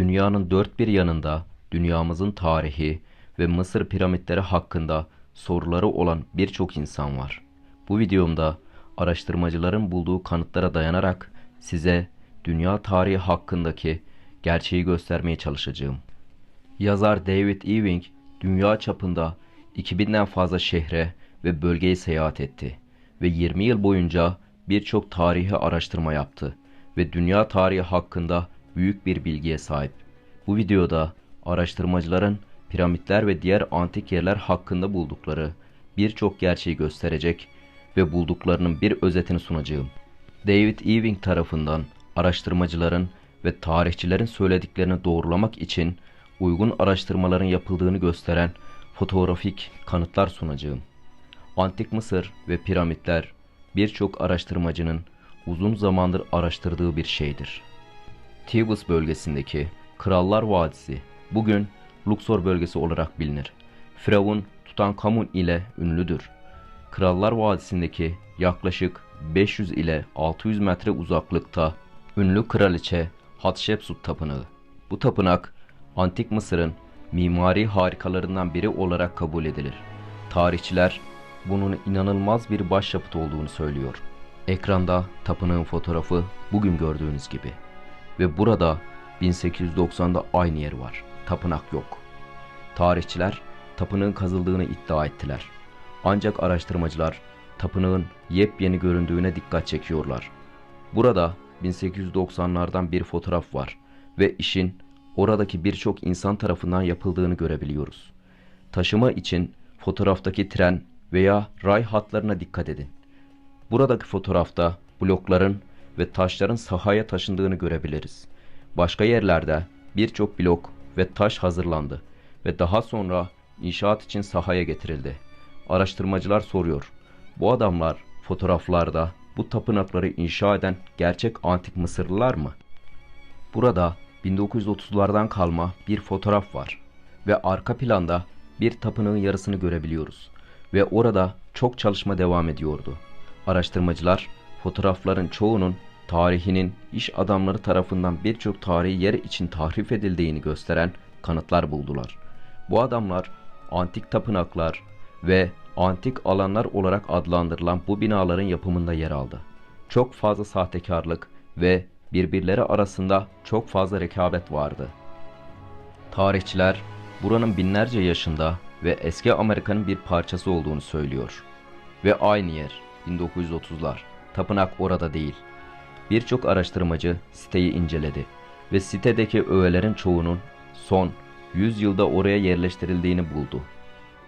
Dünyanın dört bir yanında dünyamızın tarihi ve Mısır piramitleri hakkında soruları olan birçok insan var. Bu videomda araştırmacıların bulduğu kanıtlara dayanarak size dünya tarihi hakkındaki gerçeği göstermeye çalışacağım. Yazar David Ewing dünya çapında 2000'den fazla şehre ve bölgeye seyahat etti ve 20 yıl boyunca birçok tarihi araştırma yaptı ve dünya tarihi hakkında büyük bir bilgiye sahip. Bu videoda araştırmacıların piramitler ve diğer antik yerler hakkında buldukları birçok gerçeği gösterecek ve bulduklarının bir özetini sunacağım. David Ewing tarafından araştırmacıların ve tarihçilerin söylediklerini doğrulamak için uygun araştırmaların yapıldığını gösteren fotoğrafik kanıtlar sunacağım. Antik Mısır ve piramitler birçok araştırmacının uzun zamandır araştırdığı bir şeydir. Thebes bölgesindeki Krallar Vadisi bugün Luxor bölgesi olarak bilinir. Firavun Tutankamun ile ünlüdür. Krallar Vadisi'ndeki yaklaşık 500 ile 600 metre uzaklıkta ünlü kraliçe Hatshepsut Tapınağı. Bu tapınak Antik Mısır'ın mimari harikalarından biri olarak kabul edilir. Tarihçiler bunun inanılmaz bir başyapıt olduğunu söylüyor. Ekranda tapınağın fotoğrafı bugün gördüğünüz gibi. Ve burada 1890'da aynı yer var. Tapınak yok. Tarihçiler tapınağın kazıldığını iddia ettiler. Ancak araştırmacılar tapınağın yepyeni göründüğüne dikkat çekiyorlar. Burada 1890'lardan bir fotoğraf var ve işin oradaki birçok insan tarafından yapıldığını görebiliyoruz. Taşıma için fotoğraftaki tren veya ray hatlarına dikkat edin. Buradaki fotoğrafta blokların ve taşların sahaya taşındığını görebiliriz. Başka yerlerde birçok blok ve taş hazırlandı ve daha sonra inşaat için sahaya getirildi. Araştırmacılar soruyor. Bu adamlar fotoğraflarda bu tapınakları inşa eden gerçek antik Mısırlılar mı? Burada 1930'lardan kalma bir fotoğraf var ve arka planda bir tapınağın yarısını görebiliyoruz ve orada çok çalışma devam ediyordu. Araştırmacılar fotoğrafların çoğunun tarihinin iş adamları tarafından birçok tarihi yer için tahrif edildiğini gösteren kanıtlar buldular. Bu adamlar antik tapınaklar ve antik alanlar olarak adlandırılan bu binaların yapımında yer aldı. Çok fazla sahtekarlık ve birbirleri arasında çok fazla rekabet vardı. Tarihçiler buranın binlerce yaşında ve eski Amerika'nın bir parçası olduğunu söylüyor. Ve aynı yer 1930'lar. Tapınak orada değil. Birçok araştırmacı siteyi inceledi ve sitedeki öğelerin çoğunun son 100 yılda oraya yerleştirildiğini buldu.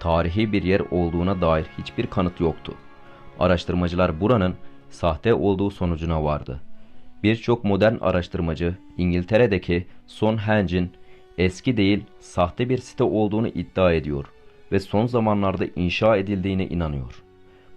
Tarihi bir yer olduğuna dair hiçbir kanıt yoktu. Araştırmacılar buranın sahte olduğu sonucuna vardı. Birçok modern araştırmacı İngiltere'deki Stonehenge'in eski değil sahte bir site olduğunu iddia ediyor ve son zamanlarda inşa edildiğine inanıyor.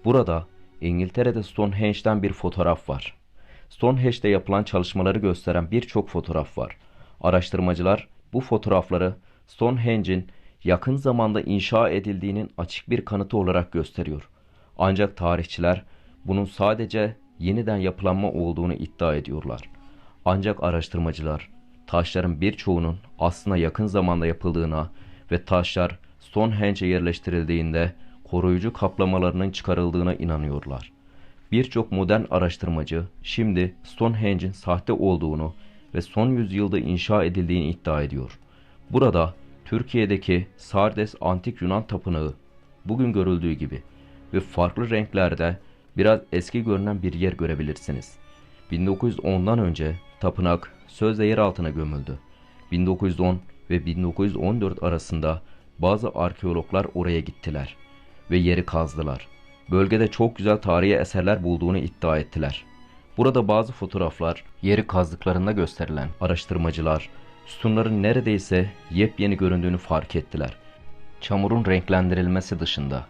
Burada İngiltere'de Stonehenge'den bir fotoğraf var. Stonehenge'de yapılan çalışmaları gösteren birçok fotoğraf var. Araştırmacılar bu fotoğrafları Stonehenge'in yakın zamanda inşa edildiğinin açık bir kanıtı olarak gösteriyor. Ancak tarihçiler bunun sadece yeniden yapılanma olduğunu iddia ediyorlar. Ancak araştırmacılar taşların birçoğunun aslında yakın zamanda yapıldığına ve taşlar Stonehenge'e yerleştirildiğinde koruyucu kaplamalarının çıkarıldığına inanıyorlar. Birçok modern araştırmacı şimdi Stonehenge'in sahte olduğunu ve son yüzyılda inşa edildiğini iddia ediyor. Burada Türkiye'deki Sardes Antik Yunan Tapınağı bugün görüldüğü gibi ve farklı renklerde biraz eski görünen bir yer görebilirsiniz. 1910'dan önce tapınak sözde yer altına gömüldü. 1910 ve 1914 arasında bazı arkeologlar oraya gittiler ve yeri kazdılar. Bölgede çok güzel tarihi eserler bulduğunu iddia ettiler. Burada bazı fotoğraflar yeri kazdıklarında gösterilen araştırmacılar sütunların neredeyse yepyeni göründüğünü fark ettiler. Çamurun renklendirilmesi dışında.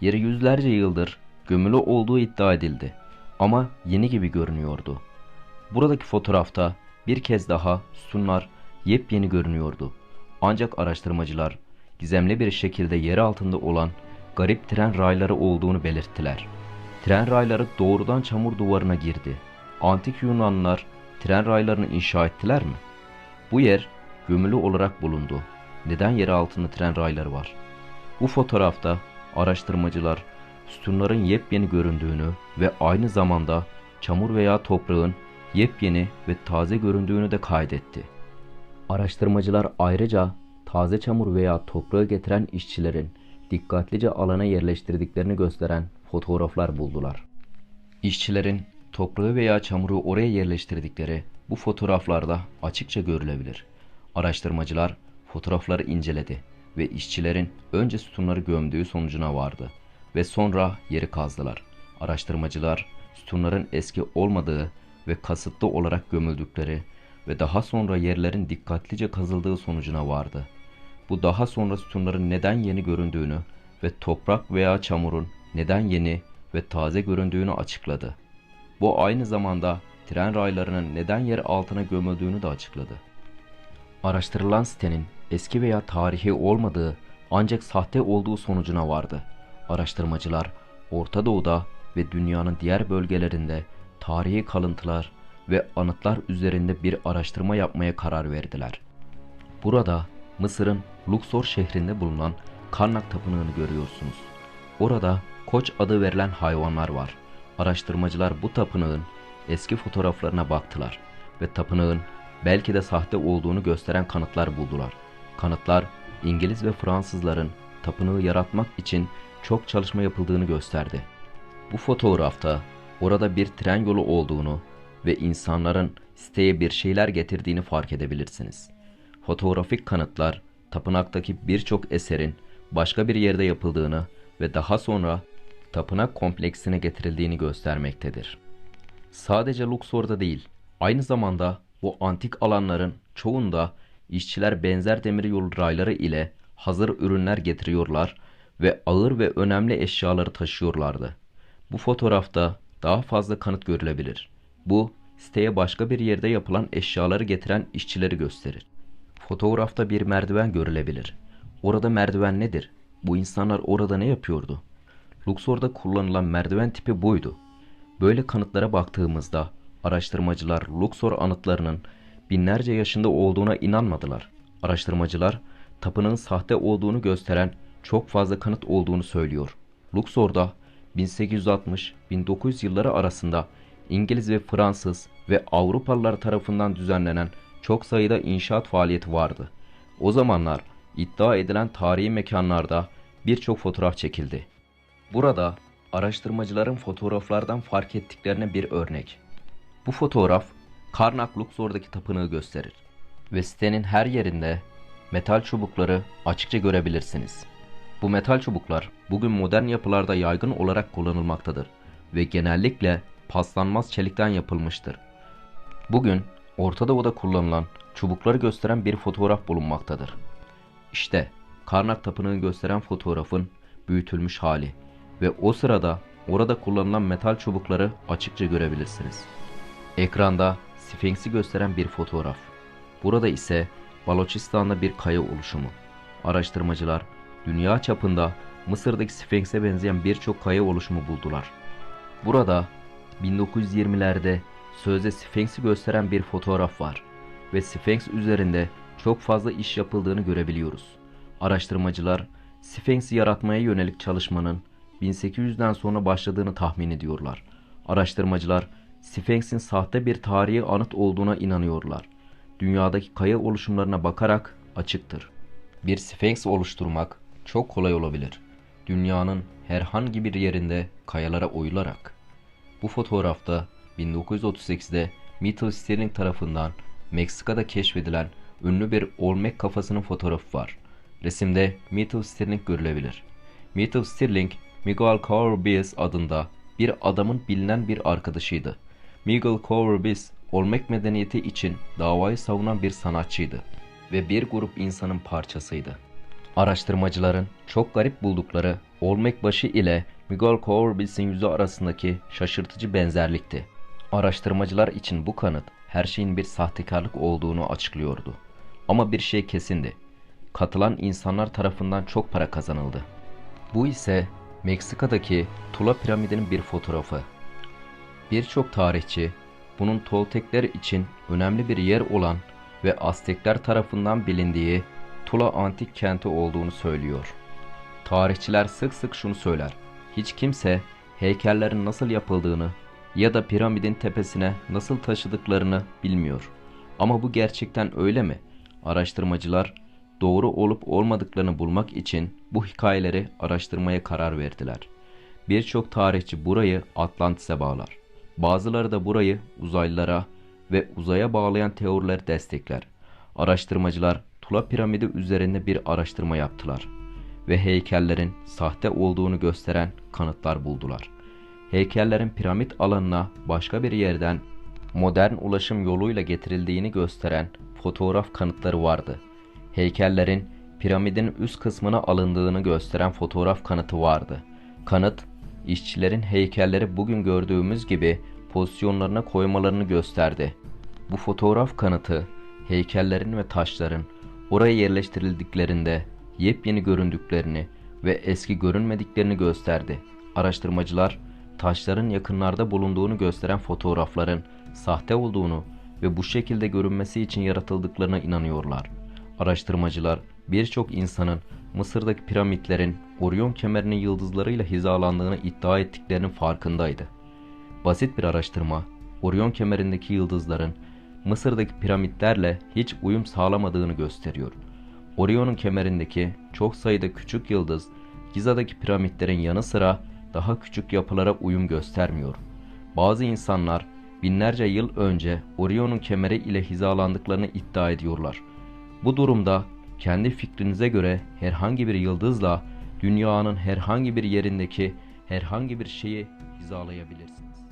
Yeri yüzlerce yıldır gömülü olduğu iddia edildi ama yeni gibi görünüyordu. Buradaki fotoğrafta bir kez daha sütunlar yepyeni görünüyordu. Ancak araştırmacılar gizemli bir şekilde yer altında olan garip tren rayları olduğunu belirttiler. Tren rayları doğrudan çamur duvarına girdi. Antik Yunanlılar tren raylarını inşa ettiler mi? Bu yer gömülü olarak bulundu. Neden yer altında tren rayları var? Bu fotoğrafta araştırmacılar sütunların yepyeni göründüğünü ve aynı zamanda çamur veya toprağın yepyeni ve taze göründüğünü de kaydetti. Araştırmacılar ayrıca taze çamur veya toprağı getiren işçilerin dikkatlice alana yerleştirdiklerini gösteren fotoğraflar buldular. İşçilerin toprağı veya çamuru oraya yerleştirdikleri bu fotoğraflarda açıkça görülebilir. Araştırmacılar fotoğrafları inceledi ve işçilerin önce sütunları gömdüğü sonucuna vardı ve sonra yeri kazdılar. Araştırmacılar sütunların eski olmadığı ve kasıtlı olarak gömüldükleri ve daha sonra yerlerin dikkatlice kazıldığı sonucuna vardı. Bu daha sonra sütunların neden yeni göründüğünü ve toprak veya çamurun neden yeni ve taze göründüğünü açıkladı. Bu aynı zamanda tren raylarının neden yer altına gömüldüğünü de açıkladı. Araştırılan sitenin eski veya tarihi olmadığı ancak sahte olduğu sonucuna vardı. Araştırmacılar Orta Doğu'da ve dünyanın diğer bölgelerinde tarihi kalıntılar ve anıtlar üzerinde bir araştırma yapmaya karar verdiler. Burada Mısır'ın Luxor şehrinde bulunan Karnak Tapınağı'nı görüyorsunuz. Orada koç adı verilen hayvanlar var. Araştırmacılar bu tapınağın eski fotoğraflarına baktılar ve tapınağın belki de sahte olduğunu gösteren kanıtlar buldular. Kanıtlar İngiliz ve Fransızların tapınağı yaratmak için çok çalışma yapıldığını gösterdi. Bu fotoğrafta orada bir tren yolu olduğunu ve insanların siteye bir şeyler getirdiğini fark edebilirsiniz. Fotoğrafik kanıtlar tapınaktaki birçok eserin başka bir yerde yapıldığını ve daha sonra tapınak kompleksine getirildiğini göstermektedir. Sadece Luxor'da değil, aynı zamanda bu antik alanların çoğunda işçiler benzer demir yol rayları ile hazır ürünler getiriyorlar ve ağır ve önemli eşyaları taşıyorlardı. Bu fotoğrafta daha fazla kanıt görülebilir. Bu siteye başka bir yerde yapılan eşyaları getiren işçileri gösterir. Fotoğrafta bir merdiven görülebilir. Orada merdiven nedir? Bu insanlar orada ne yapıyordu? Luxor'da kullanılan merdiven tipi buydu. Böyle kanıtlara baktığımızda araştırmacılar Luxor anıtlarının binlerce yaşında olduğuna inanmadılar. Araştırmacılar tapınağın sahte olduğunu gösteren çok fazla kanıt olduğunu söylüyor. Luxor'da 1860-1900 yılları arasında İngiliz ve Fransız ve Avrupalılar tarafından düzenlenen çok sayıda inşaat faaliyeti vardı. O zamanlar iddia edilen tarihi mekanlarda birçok fotoğraf çekildi. Burada araştırmacıların fotoğraflardan fark ettiklerine bir örnek. Bu fotoğraf Karnak Luxor'daki tapınağı gösterir ve sitenin her yerinde metal çubukları açıkça görebilirsiniz. Bu metal çubuklar bugün modern yapılarda yaygın olarak kullanılmaktadır ve genellikle paslanmaz çelikten yapılmıştır. Bugün Orta Doğu'da kullanılan çubukları gösteren bir fotoğraf bulunmaktadır. İşte Karnak Tapınağı gösteren fotoğrafın büyütülmüş hali ve o sırada orada kullanılan metal çubukları açıkça görebilirsiniz. Ekranda Sphinx'i gösteren bir fotoğraf. Burada ise Baloçistan'da bir kaya oluşumu. Araştırmacılar dünya çapında Mısır'daki Sphinx'e benzeyen birçok kaya oluşumu buldular. Burada 1920'lerde sözde Sphinx'i gösteren bir fotoğraf var ve Sphinx üzerinde çok fazla iş yapıldığını görebiliyoruz. Araştırmacılar Sphinx'i yaratmaya yönelik çalışmanın 1800'den sonra başladığını tahmin ediyorlar. Araştırmacılar Sphinx'in sahte bir tarihi anıt olduğuna inanıyorlar. Dünyadaki kaya oluşumlarına bakarak açıktır. Bir Sphinx oluşturmak çok kolay olabilir. Dünyanın herhangi bir yerinde kayalara oyularak. Bu fotoğrafta 1938'de Mitchell Stirling tarafından Meksika'da keşfedilen ünlü bir Olmec kafasının fotoğrafı var. Resimde Mitchell Stirling görülebilir. Mitchell Stirling, Miguel Corbis adında bir adamın bilinen bir arkadaşıydı. Miguel Corbis, Olmec medeniyeti için davayı savunan bir sanatçıydı ve bir grup insanın parçasıydı. Araştırmacıların çok garip buldukları Olmec başı ile Miguel Corbis'in yüzü arasındaki şaşırtıcı benzerlikti. Araştırmacılar için bu kanıt her şeyin bir sahtekarlık olduğunu açıklıyordu. Ama bir şey kesindi. Katılan insanlar tarafından çok para kazanıldı. Bu ise Meksika'daki Tula piramidinin bir fotoğrafı. Birçok tarihçi bunun Toltekler için önemli bir yer olan ve Aztekler tarafından bilindiği Tula antik kenti olduğunu söylüyor. Tarihçiler sık sık şunu söyler. Hiç kimse heykellerin nasıl yapıldığını ya da piramidin tepesine nasıl taşıdıklarını bilmiyor. Ama bu gerçekten öyle mi? Araştırmacılar doğru olup olmadıklarını bulmak için bu hikayeleri araştırmaya karar verdiler. Birçok tarihçi burayı Atlantis'e bağlar. Bazıları da burayı uzaylılara ve uzaya bağlayan teoriler destekler. Araştırmacılar Tula piramidi üzerinde bir araştırma yaptılar ve heykellerin sahte olduğunu gösteren kanıtlar buldular. Heykellerin piramit alanına başka bir yerden modern ulaşım yoluyla getirildiğini gösteren fotoğraf kanıtları vardı. Heykellerin piramidin üst kısmına alındığını gösteren fotoğraf kanıtı vardı. Kanıt, işçilerin heykelleri bugün gördüğümüz gibi pozisyonlarına koymalarını gösterdi. Bu fotoğraf kanıtı, heykellerin ve taşların oraya yerleştirildiklerinde yepyeni göründüklerini ve eski görünmediklerini gösterdi. Araştırmacılar, taşların yakınlarda bulunduğunu gösteren fotoğrafların sahte olduğunu ve bu şekilde görünmesi için yaratıldıklarına inanıyorlar. Araştırmacılar birçok insanın Mısır'daki piramitlerin Orion kemerinin yıldızlarıyla hizalandığını iddia ettiklerinin farkındaydı. Basit bir araştırma, Orion kemerindeki yıldızların Mısır'daki piramitlerle hiç uyum sağlamadığını gösteriyor. Orion'un kemerindeki çok sayıda küçük yıldız, Giza'daki piramitlerin yanı sıra daha küçük yapılara uyum göstermiyor. Bazı insanlar binlerce yıl önce Orion'un kemeri ile hizalandıklarını iddia ediyorlar. Bu durumda kendi fikrinize göre herhangi bir yıldızla dünyanın herhangi bir yerindeki herhangi bir şeyi hizalayabilirsiniz.